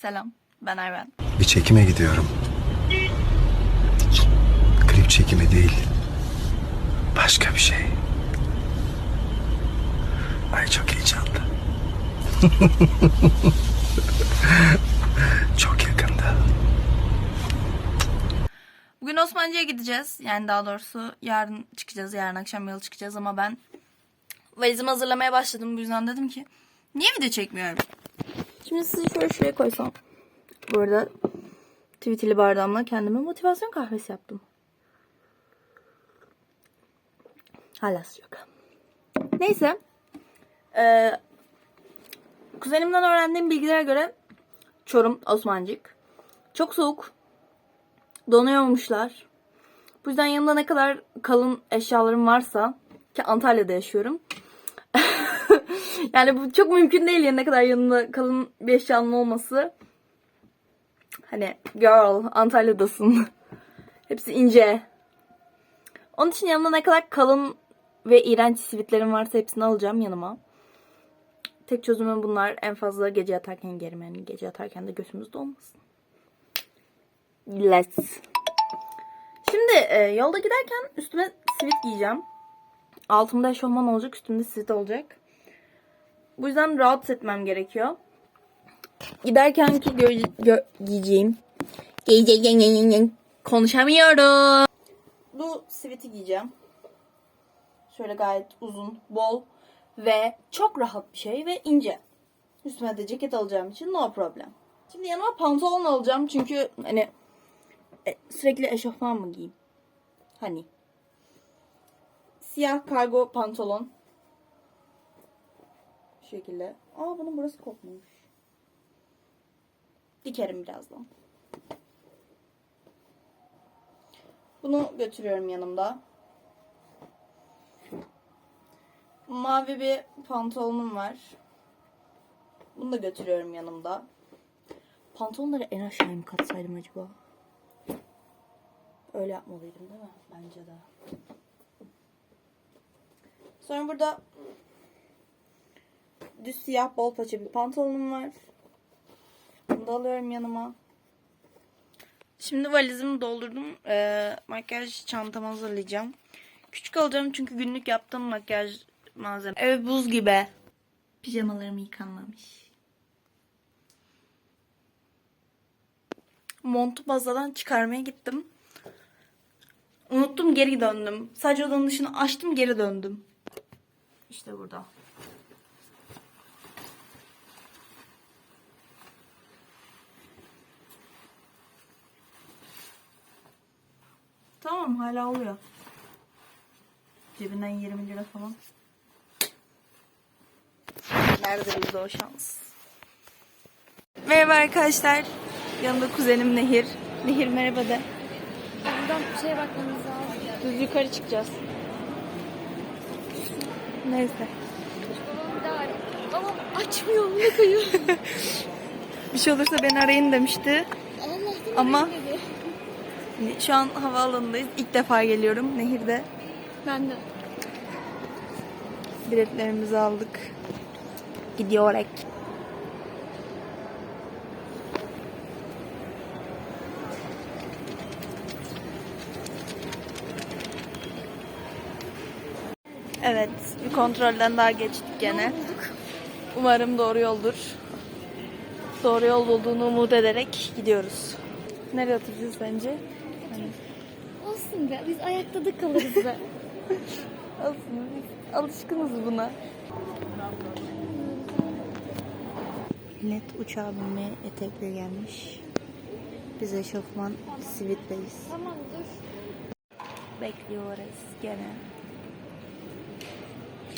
Selam, ben Ayben. Bir çekime gidiyorum. Klip çekimi değil. Başka bir şey. Ay çok heyecanlı. çok yakında. Bugün Osmancı'ya gideceğiz. Yani daha doğrusu yarın çıkacağız. Yarın akşam yola çıkacağız ama ben valizimi hazırlamaya başladım. Bu yüzden dedim ki niye video çekmiyorum? Şimdi sizi şöyle şuraya koysam. Bu arada tweetili bardağımla kendime motivasyon kahvesi yaptım. Hala sıcak. Neyse. Ee, kuzenimden öğrendiğim bilgilere göre Çorum, Osmancık. Çok soğuk. Donuyormuşlar. Bu yüzden yanımda ne kadar kalın eşyalarım varsa ki Antalya'da yaşıyorum. Yani bu çok mümkün değil ya ne kadar yanında kalın bir eşyanın olması. Hani girl Antalya'dasın. Hepsi ince. Onun için yanımda ne kadar kalın ve iğrenç sivitlerim varsa hepsini alacağım yanıma. Tek çözümüm bunlar. En fazla gece yatarken giyerim. Yani gece yatarken de götümüzde olmasın. Let's. Şimdi e, yolda giderken üstüme sivit giyeceğim. Altımda eşofman olacak, üstümde sivit olacak. Bu yüzden rahat etmem gerekiyor. Giderken ki gö- gö- giyeceğim. Giyeceğim. Konuşamıyorum. Bu siviti giyeceğim. Şöyle gayet uzun, bol ve çok rahat bir şey ve ince. Üstüme de ceket alacağım için no problem. Şimdi yanıma pantolon alacağım çünkü hani e, sürekli eşofman mı giyeyim? Hani. Siyah kargo pantolon. Şekilde. Aa bunun burası kopmuş. Dikerim birazdan. Bunu götürüyorum yanımda. Mavi bir pantolonum var. Bunu da götürüyorum yanımda. Pantolonları en aşağıya mı katsaydım acaba? Öyle yapmalıydım değil mi? Bence de. Sonra burada düz siyah bol paça bir pantolonum var. Bunu da alıyorum yanıma. Şimdi valizimi doldurdum. Ee, makyaj çantamı hazırlayacağım. Küçük alacağım çünkü günlük yaptığım makyaj malzeme. Evet buz gibi. Pijamalarım yıkanmamış. Montu bazadan çıkarmaya gittim. Unuttum geri döndüm. Sadece odanın dışını açtım geri döndüm. İşte burada. Tamam hala oluyor. Cebinden 20 lira falan. Nerede bizde o şans? Merhaba arkadaşlar. Yanımda kuzenim Nehir. Nehir merhaba de. Buradan şeye bakmamız lazım. Düz yukarı çıkacağız. Neyse. Bir. Babam açmıyor ne koyuyor? Bir şey olursa beni arayın demişti. Ama-. Şu an havaalanındayız. İlk defa geliyorum Nehir'de. Ben de. Biletlerimizi aldık. Gidiyoruz. Evet, bir kontrolden daha geçtik gene. Umarım doğru yoldur. Doğru yol olduğunu umut ederek gidiyoruz. Nereye oturacağız bence? Olsun be biz ayakta da kalırız be. Olsun, biz alışkınız buna. Millet uçağa binmeye etekle gelmiş. Biz eşofman sivitleyiz. tamam dur. Bekliyoruz gene.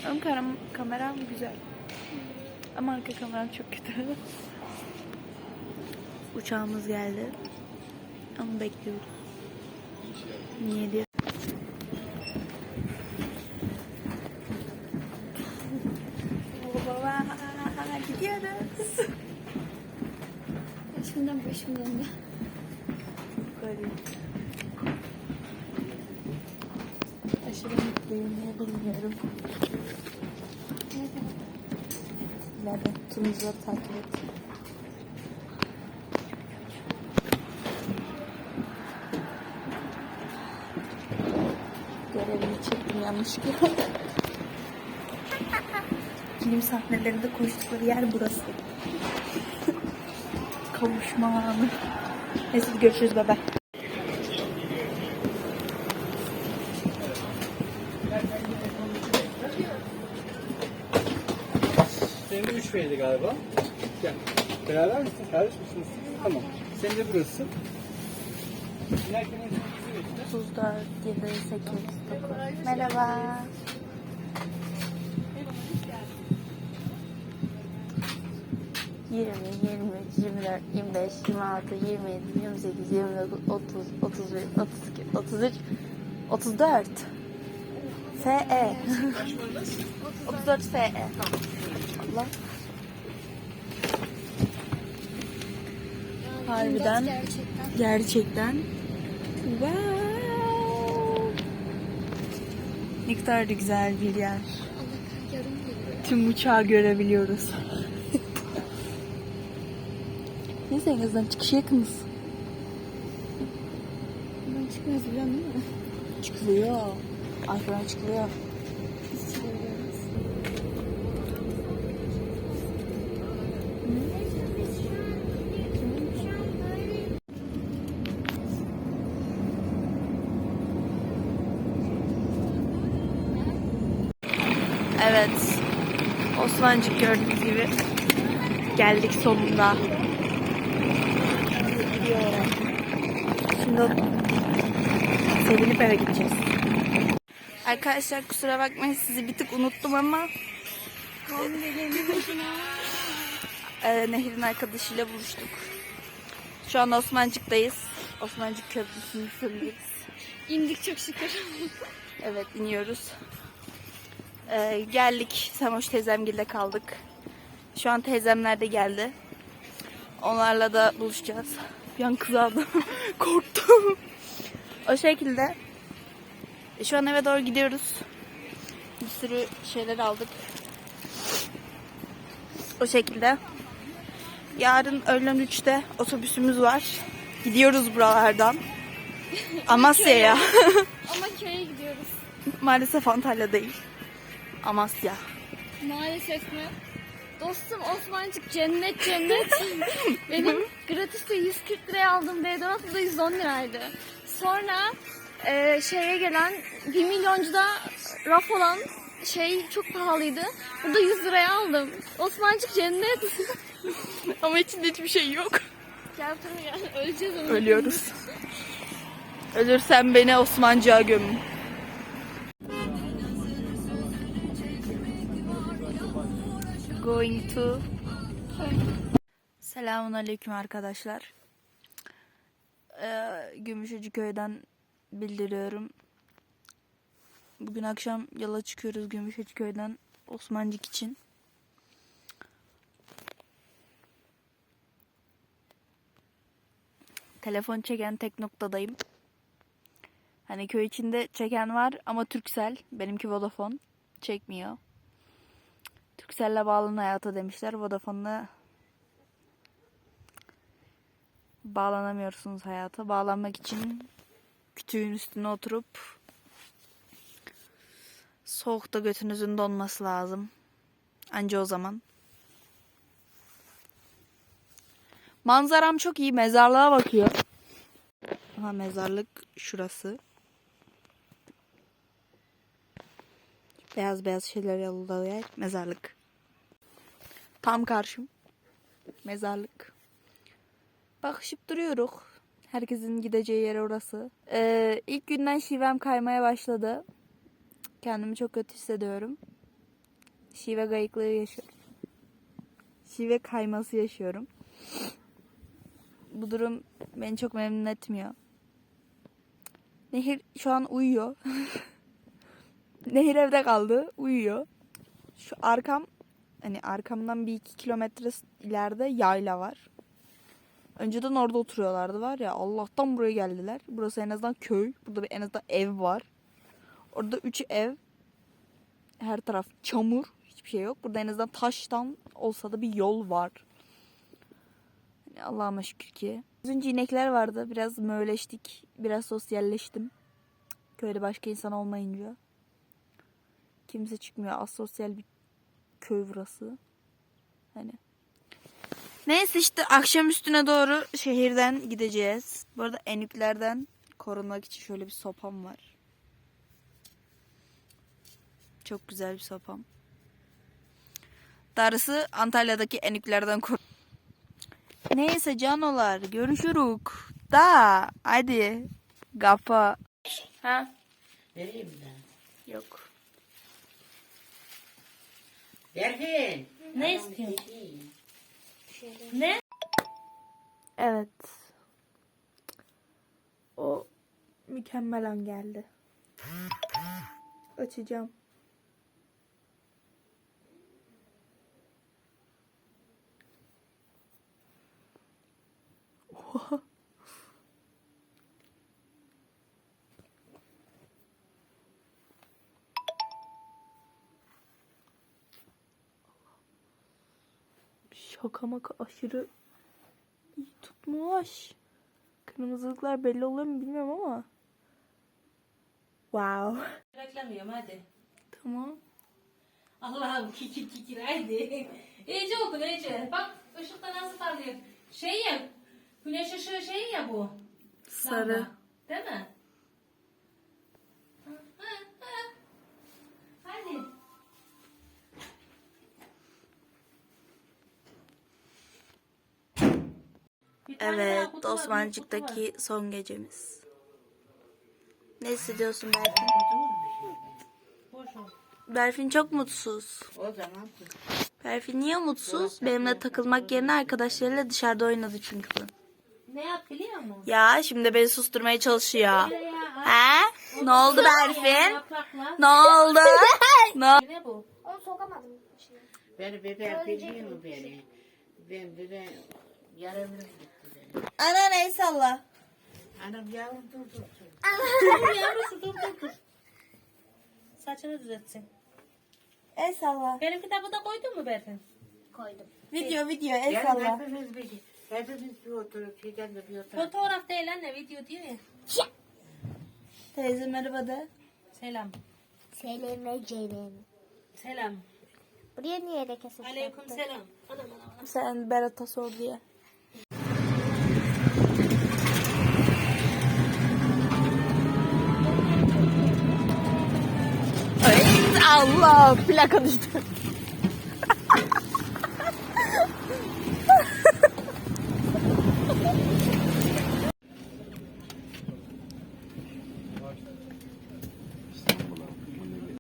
Ön kameram, kameram güzel. Ama arka kameram çok kötü. Uçağımız geldi. Ama bekliyoruz. Niye diye. Baba, gidiyoruz. Başımdan başımdan da. Böyle. Aşırı mutluyum. Niye bilmiyorum. İleride turuncuları takip et. Yanlışlıkla. Film sahnelerinde koştukları yer burası. Kavuşma anı. Neyse görüşürüz bebe. Senin de 3 B'ydi galiba. Gel. Beraber misin? Kardeş misiniz? Tamam. Senin de burası. Bekle. 34, 7, 8, 9. Merhaba. Yirmi, yirmi üç, yirmi dört, yirmi beş, yirmi altı, yirmi yedi, yirmi sekiz, yirmi. FE. Otuz dört FE. Allah. Harbiden. Gerçekten. Gerçekten. Wow. Ne kadar da güzel bir yer. Tüm uçağı görebiliyoruz. Neyse en azından çıkışa yakınız. Ben çıkmaz biliyor musun? Çıkılıyor. Arkadan çıkılıyor. Evet. Osmancık gördüğünüz gibi. Geldik sonunda. Şimdi sevinip eve gideceğiz. Arkadaşlar kusura bakmayın sizi bir tık unuttum ama e, Nehir'in arkadaşıyla buluştuk. Şu an Osmancık'tayız. Osmancık Köprüsü'nü sürüyoruz. İndik çok şükür. Evet iniyoruz. Ee, geldik. Samoş teyzemgilde kaldık. Şu an teyzemler de geldi. Onlarla da buluşacağız. Bir an kızardım. Korktum. o şekilde. E, Şu an eve doğru gidiyoruz. Bir sürü şeyler aldık. O şekilde. Yarın öğlen 3'te otobüsümüz var. Gidiyoruz buralardan. Amasya'ya. Ama köye gidiyoruz. Maalesef Antalya değil. Amasya. Maalesef mi? Dostum Osmancık cennet cennet. Benim gratis'te 140 liraya aldığım deodorant da 110 liraydı. Sonra e, şeye gelen 1 milyoncuda raf olan şey çok pahalıydı. Burada 100 liraya aldım. Osmancık cennet. Ama içinde hiçbir şey yok. Gel yani öleceğiz. Ölüyoruz. Ölürsem beni Osmancığa gömün. Going to Selamun Aleyküm arkadaşlar. Ee, Gümüşhacı köyden bildiriyorum. Bugün akşam yola çıkıyoruz Gümüşhacı köyden Osmancık için. Telefon çeken tek noktadayım. Hani köy içinde çeken var ama Turkcell. Benimki Vodafone. Çekmiyor. Turkcell'le bağlanın hayata demişler. Vodafone'la bağlanamıyorsunuz hayata. Bağlanmak için kütüğün üstüne oturup soğukta götünüzün donması lazım. Anca o zaman. Manzaram çok iyi. Mezarlığa bakıyor. Aha mezarlık şurası. Beyaz beyaz şeyler yolda. Mezarlık. Tam karşım. Mezarlık. Bakışıp duruyoruz. Herkesin gideceği yer orası. Ee, ilk günden şivem kaymaya başladı. Kendimi çok kötü hissediyorum. Şive gayıklığı yaşıyorum. Şive kayması yaşıyorum bu durum beni çok memnun etmiyor. Nehir şu an uyuyor. Nehir evde kaldı. Uyuyor. Şu arkam hani arkamdan bir iki kilometre ileride yayla var. Önceden orada oturuyorlardı var ya Allah'tan buraya geldiler. Burası en azından köy. Burada bir en azından ev var. Orada üç ev. Her taraf çamur. Hiçbir şey yok. Burada en azından taştan olsa da bir yol var. Yani Allah'ıma şükür ki. Az önce inekler vardı. Biraz möleştik. Biraz sosyalleştim. Köyde başka insan olmayınca. kimse çıkmıyor. Asosyal bir köy burası. Hani. Neyse işte akşam üstüne doğru şehirden gideceğiz. Bu arada enüklerden korunmak için şöyle bir sopam var. Çok güzel bir sopam. Darısı Antalya'daki enüklerden kor. Neyse canolar görüşürük. Da hadi. Gapa. Ha? Vereyim ben. Yok. Berfin. Ne istiyorsun? Ne? Evet. O mükemmel an geldi. Açacağım. Oha. Şaka maka aşırı iyi tutmuş. Kırmızılıklar belli oluyor mu bilmiyorum ama. Wow. Beklemiyorum hadi. Tamam. Allah'ım kikir kikir haydi. İyice oku iyice. Bak ışıkta nasıl parlıyor. Şey ya. Güneş ışığı şey ya bu. Sarı. Lamba. Değil mi? Hı, hı, hı. Hadi. Bir tane daha Evet, kutu var. Osmancık'taki son gecemiz. Ne hissediyorsun Berfin? Berfin çok mutsuz. O zaman Berfin niye mutsuz? Benimle takılmak yerine arkadaşlarıyla dışarıda oynadı çünkü bu. Ne yap biliyor musun? Ya şimdi beni susturmaya çalışıyor. He? Ne oldu Berfin? Ne oldu? ne bu? Onu sokamadım beni bebeğim biliyor mu beni? Ben gitti benim. Ana ne salla. Anam yavrum dur dur dur. Dur yavrusu dur dur dur. Saçını düzeltsin. El salla. Benim kitabı da koydun mu Berfin? Koydum. Video video el Yarın salla. hepimiz bir hepimiz bir oturup şeyden de bir oturup. Fotoğraf değil anne video diyor ya. Teyze merhaba de. Selam. Selam Ceylan. Selam. Buraya niye leke sıçrattın? Aleyküm selam. Anam anam. Sen Berat'a sor diye. Allah plaka düştü.